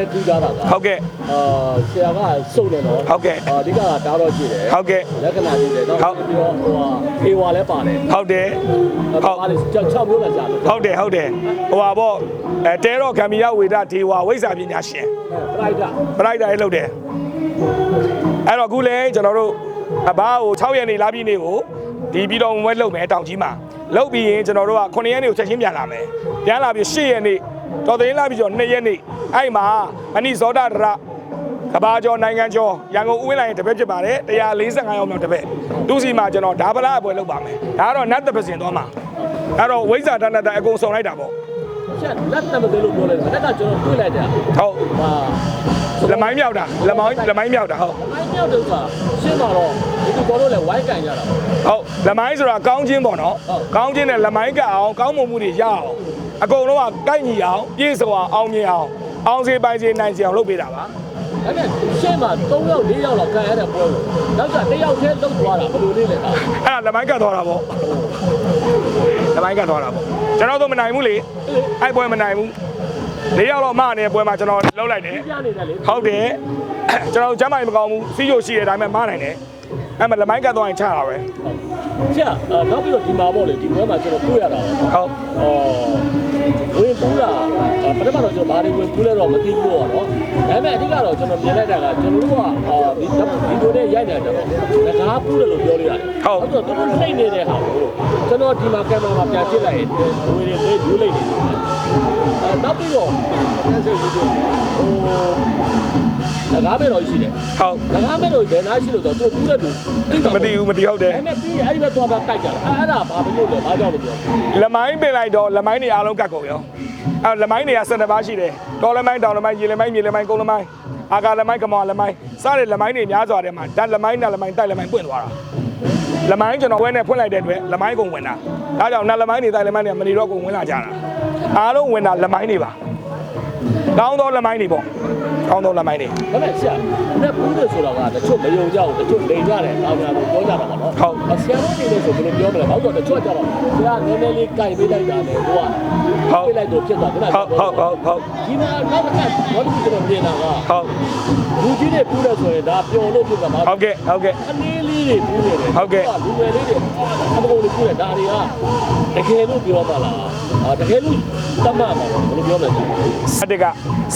ည်းထူးခြားတာကဟုတ်ကဲ့အာဆရာကစုံတယ်နော်ဟုတ်ကဲ့အာအဓိကကတားတော့ရှိတယ်ဟုတ်ကဲ့လက္ခဏာရှိတယ်တော့ဟုတ်ပြီးတော့ဟိုဟာအေဝါလည်းပါတယ်ဟုတ်တယ်ဟုတ်ပါလေ6မျိုးလာကြလို့ဟုတ်တယ်ဟုတ်တယ်ဟိုပါပေါ့အဲတဲတော့ဂမ်ဘီယာဝေဒဒေဝဝိဇ္ဇာပညာရှင်ပရိုက်တာပရိုက်တာရေးလုပ်တယ်အဲ့တော့အခုလဲကျွန်တော်တို့အဘာကို6ရက်နေလာပြီးနေကိုဒီပြီးတော့ဝဲလုပ်မယ်တောင်ကြီးမှာလုပ်ပြီးရင်ကျွန်တော်တို့က9ရက်နေကိုချက်ချင်းပြန်လာမယ်ပြန်လာပြီး10ရက်နေ တော်သိန်းလာပြီးကျော်2ရက်နေအဲ့မှာမဏိဇောဒရကဘာကျော်နိုင်ငံကျော်ရန်ကုန်ဥဝင်းလိုင်းတပည့်ဖြစ်ပါတယ်145ရောက်မြောက်တပည့်သူစီမှာကျွန်တော်ဓာဗလာအပွဲလုပ်ပါမယ်ဒါကတော့နတ်တပစင်သွားမှာအဲ့တော့ဝိဇ္ဇာတဏ္ဍတအကုန်စုံလိုက်တာပေါ့ချက်လက်တမသေးလို့ပြောလိုက်တယ်လက်ကကျွန်တော်တွေ့လိုက်တယ်ဟုတ်ဟာလမိုင်းမြောက်တာလမိုင်းလမိုင်းမြောက်တာဟုတ်မိုင်းမြောက်တော့ကရှင်းတော့ဒီလိုဘောလို့လဲဝိုင်းကန်ကြတာပေါ့ဟုတ်လမိုင်းဆိုတာကောင်းချင်းပေါ့နော်ဟုတ်ကောင်းချင်းနဲ့လမိုင်းကအောင်ကောင်းမွန်မှုတွေရအောင် အကုန်လုံးကကိုက်ညီအောင်ပြည့်စုံအောင်အောင်မြင်အောင်အောင်စေပိုင်စေနိုင်စေအောင်လုပ်ပေးတာပါဒါပေမဲ့ရှင်းမှာ3ယောက်4ယောက်လောက်ကန်ရတဲ့ပွဲကိုနောက်က1ယောက်တည်းလုံးသွားတာဘယ်လိုလေးလဲအဲ့အဲ့ဒါလမိုင်းကသွားတာပေါ့လမိုင်းကသွားတာပေါ့ကျွန်တော်တို့မနိုင်ဘူးလေအဲ့ပွဲမနိုင်ဘူးလေးယောက်တော့မနေတဲ့ပွဲမှာကျွန်တော်လှုပ်လိုက်တယ်ပြနေတယ်လေဟုတ်တယ်ကျွန်တော်ကျမ်းမိုင်မကောင်းဘူးစီးချိုရှိတယ်ဒါပေမဲ့မနိုင်တယ်အဲ့မှာလမိုင်းကသွားရင်ချတာပဲချက်နောက်ပြီးတော့ဒီမှာပေါ့လေဒီပွဲမှာကျွန်တော်တွေ့ရတာပေါ့ဟုတ် အော် ဝင်ပူးတာပထမတော့ကျွန်တော်ဘာတွေဝင်ပူးလဲတော့မသိဘူးပေါ့နော်ဒါပေမဲ့အဓိကတော့ကျွန်တော်မြင်လိုက်တာကကျွန်တော်တို့ကအာဒီဒီလိုနဲ့ရိုက်နေတာတော့ငကားပူးတယ်လို့ပြောလို့ရတယ်တော့သူတို့နှိမ့်နေတဲ့ဟာကိုကျွန်တော်ဒီမှာကင်မရာမှာပြန်ကြည့်လိုက်ရင်ဝင်နေသေးဘူးလိုက်နေတယ်အဲနောက်ပြီးတော့ဆက်ဆက်ပြီးတော့ဟိုငကားပဲတော့ရှိတယ်ဟုတ်ငကားပဲတော့ဘယ်နာရှိလို့ဆိုတော့သူပူးတဲ့သူသိတာမတည်ဘူးမတည်ဟုတ်တယ်အဲ့မဲ့ပြီးအဲ့ဒီဘက်သွားတာတိုက်ကြတာအဲ့ဒါဘာဖြစ်လို့လဲဘာကြောင့်လဲပြောလမိုင်းပင်လိုက်တော့လမိုင်းတွေအားလုံးကတ်ကုန်ရော အဲလမိုင်းတွေက12ပါးရှိတယ်တော်လမိုင်းတောင်လမိုင်းရေလမိုင်းမြေလမိုင်းကုန်းလမိုင်းအာကာလမိုင်းကမောင်လမိုင်းစတဲ့လမိုင်းတွေများစွာတဲ့မှာဓာတ်လမိုင်းနတ်လမိုင်းတိုက်လမိုင်းပွင့်သွားတာလမိုင်းကျွန်တော်ဝဲနဲ့ဖွင့်လိုက်တဲ့အတွက်လမိုင်းကုန်ဝင်တာဒါကြောင့်နတ်လမိုင်းတွေတိုက်လမိုင်းတွေမနေတော့ကုန်ဝင်လာကြတာအားလုံးဝင်တာလမိုင်းတွေပါကောင်းသောလမိုင်းတွေပေါ့ ကောင်းသောလမိုင်းတွေဒါပေမဲ့ဆရာနဲ့ပူးတယ်ဆိုတာကတချို့မယုံကြဘူးတချို့လိန်ကြတယ်တောင်းကြတယ်ပြောကြတာပါနော်ဟုတ်ဆရာတို့နေလို့ဆိုဘယ်လိုပြောမလဲဘာလို့လဲတချို့ကြတော့ဆရာနည်းနည်းလေးကြိုင်ပေးလိုက်တာနဲ့ဟိုကဟုတ်ပေးလိုက်တော့ဖြစ်သွားတယ်ဟုတ်ဟုတ်ဟုတ်ဟုတ်ဒီမှာနောက်တစ်ခါဘာလို့ကျွန်တော်ပြင်တာကဟုတ်လူကြီးတွေပူးတယ်ဆိုရင်ဒါပျော်လို့ဖြစ်တာပါဟုတ်ကဲ့ဟုတ်ကဲ့အနေလေးတွေပူးနေတယ်ဟုတ်ကဲ့လူငယ်လေးတွေအမကုန်လေးပူးတယ်ဒါတွေကတကယ်လို့ပြောပါလားအာတကယ်လို့တတ်မှတ်ပါဘယ်လိုပြောမလဲစတက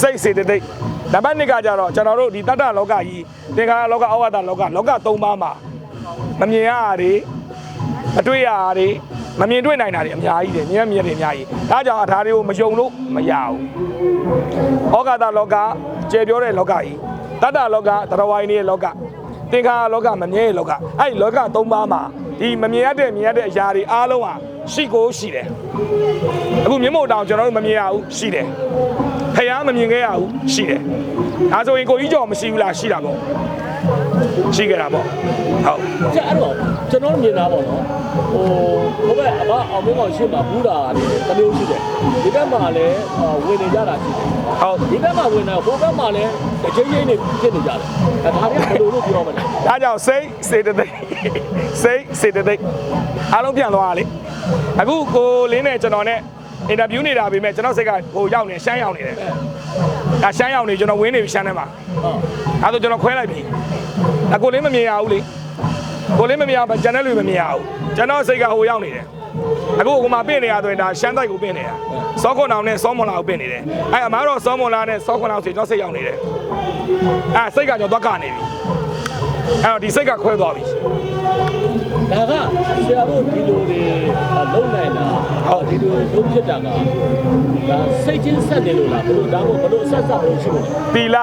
စိတ်စေတသိက် နံပါတ်1ကကြတော့ကျွန်တော်တို့ဒီတတ္တလောကကြီးသင်္ခါရလောကဩဝါဒလောကလောက၃ပါးမှာမမြင်ရတာတွေမတွေ့ရတာတွေမမြင်တွေ့နိုင်တာတွေအများကြီးတယ်မြင်ရမြင်ရတယ်အများကြီးဒါကြောင့်အထာတွေကိုမယုံလို့မရဘူးဩဃာတလောကကျေပြောတဲ့လောကကြီးတတ္တလောကတရဝိုင်းရဲ့လောကသင်္ခါရလောကမမြဲရဲ့လောကအဲ့ဒီလောက၃ပါးမှာ ဒီမမြင်ရတဲ့မြင်ရတဲ့အရာတွေအားလုံးဟာရှိကိုရှိတယ်အခုမြင့်မို့တောင်ကျွန်တော်တို့မမြင်ရဘူးရှိတယ်ဖះမမြင်ခဲ့ရဘူးရှိတယ်။ဒါဆိုရင်ကိုကြီးကျော်မရှိဘူးလားရှိတာပေါ့။ရှိခဲ့တာပေါ့။ဟုတ်ကျအဲ့တော့ကျွန်တော်မြင်တာပေါ့နော်ဟိုဘိုးဘက်အဘအောင်မင်းကောင်ရှင်းမှာဘူးတာတမျိုးရှိတယ်ဒီဘက်မှာလည်းဝင်နေကြတာရှိတယ်ဟုတ်ဒီဘက်မှာဝင်နေဟိုဘက်မှာလည်းတစ်ချိန်ချင်းနေဖြစ်နေကြတယ်ဒါဒါတွေကဘယ်လိုလုပ်ပြောမလဲ။ဒါကြောင့်စိတ်စေတသိက် စိတ်စေတသိက်အားလုံးပြန်သွားတာလေ။အခုကိုလင်းနဲ့ကျွန်တော်နဲ့အင်တာဗျူးနေတာပဲမဲ့ကျွန်တော်စိတ်ကဟိုရောက်နေရှမ်းရောက်နေတယ်။ဒါရှမ်းရောက်နေကျွန်တော်ဝင်းနေပြီရှမ်းထဲမှာဟုတ်။ဒါဆိုကျွန်တော်ခွဲလိုက်ပြီ။အကိုလင်းမမြင်ရဘူးလေ။ကိုလင်းမမြင်အောင်ဂျန်နယ်လူမမြင်ရဘူး။ကျွန်တော်စိတ်ကဟိုရောက်နေတယ်။အခုကိုမှပြင်နေရဆိုရင်ဒါရှမ်းတိုက်ကိုပြင်နေတာ။စောခွန်အောင်နဲ့စောမွန်လာကိုပြင်နေတယ်။အဲအမားတော့စောမွန်လာနဲ့စောခွန်အောင်စီကျွန်တော်စိတ်ရောက်နေတယ်။အဲစိတ်ကကျွန်တော်သွားကနေပြီ။ အဲတော့ဒီစိတ်ကခွဲသွားပြီဒါကဆရာတို့ဒီလိုတွေလုံနိုင်တာဟုတ်ဒီလိုလုံးဖြစ်တာကဒါစိတ်ချင်းဆက်နေလို့လားဘယ်လိုဒါမှမဟုတ်ဘယ်လိုဆက်ဆက်လို့ရှိလို့လဲ။သီလ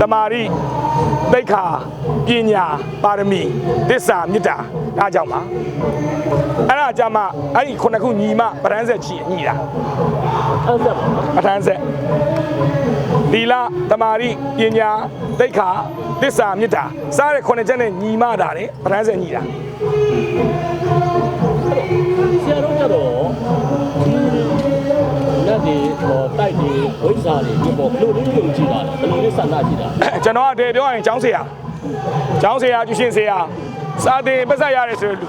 တမာရီ သိက္ခာပညာပါရမီသစ္စာမေတ္တာအားကြောင့်ပါ။အဲ့ဒါကြမှာအဲ့ဒီခုနှစ်ခုညီမပဒန်းဆက်ချီညီတာအဲ့ဒါပါပဋ္ဌာန်းဆက်သီလတမာရီပညာသိက္ခာသစ္စာမေတ္တာစားတဲ့ခုနှစ်ချက်နဲ့ညီမတာလေပဋ္ဌာန်းဆက်ညီတာဆရာတို့ကြတော့ ဟောတိုက်ဒီဝိဇ္ဇာတွေဒီပေါ်ဘလို့လေးယုံကြည်တာလဲဘလို့လေးစန္ဒကြည်တာကျွန်တော်ကတည်းပြောရရင်ကျောင်းဆရာကျောင်းဆရာကျူရှင်ဆရာစာသင်ပတ်သက်ရတယ်ဆိုတဲ့လူ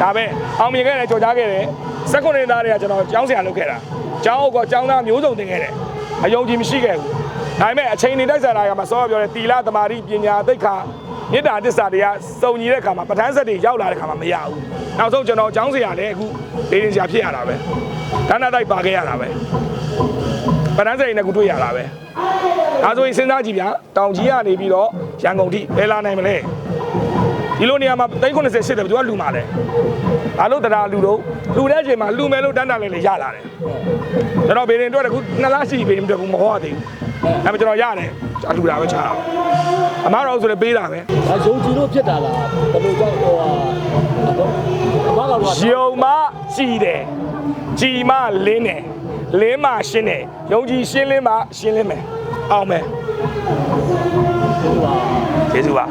ဒါပဲအောင်မြင်ခဲ့တယ်ကြော်ကြားခဲ့တယ်စက္ကွန်နေသားတွေကကျွန်တော်ကျောင်းဆရာလုပ်ခဲ့တာကျောင်းအုပ်ကကျောင်းသားမျိုးစုံတင်ခဲ့တယ်အယုံကြည်မရှိခဲ့ဘူးဒါပေမဲ့အချိန်နေတိုက်စားတာကမှစောပြောတဲ့တီလာသမารိပညာသိက္ခာမေတ္တာတစ္ဆာတရားစုံညီတဲ့ခါမှာပဋ္ဌာန်းဆက်တွေရောက်လာတဲ့ခါမှာမရဘူးနောက်ဆုံးကျွန်တော်အကြောင်းစရာလည်းအခုဒေရင်စရာဖြစ်ရတာပဲဒါနတိုက်ပါခဲ့ရတာပဲ ပဋ္ဌာန်းဆက်တွေနဲ့ခုတွေ့ရတာပဲဒါဆိုရင်စဉ်းစားကြည့်ဗျာတောင်ကြီးကနေပြီးတော့ရန်ကုန်ထိဘယ်လာနိုင်မလဲဒီလိုနေရာမှာ380ရှိတယ်ဘယ်သူကလူမှာလဲဘာလို့တရားလူတော့လူတဲ့အချိန်မှာလူမယ်လို့တန်းတန်းလေးလေးရလာတယ်ကျွန်တော်ဘေရင်အတွက်တခုနှစ်လရှိဘေရင်အတွက်ကူမဟောသေးဘူးဒါပေမဲ့ကျွန်တော်ရတယ်အလူတာပဲချတာအမားတော်ဆိုလည်းပေးတာပဲဒါယုံကြည်လို့ဖြစ်တာလားဘယ်လိုကြောင့်ဟိုဟာအမကတော့ကယုံမကြည်တယ်ကြည်မလင်းတယ် လင်းမရှင်းတယ်ယုံကြည်ရှင်းလင်းမရှင်းလင်းမယ်အောင်မယ်ဟိုဟာကျေးဇူးပါ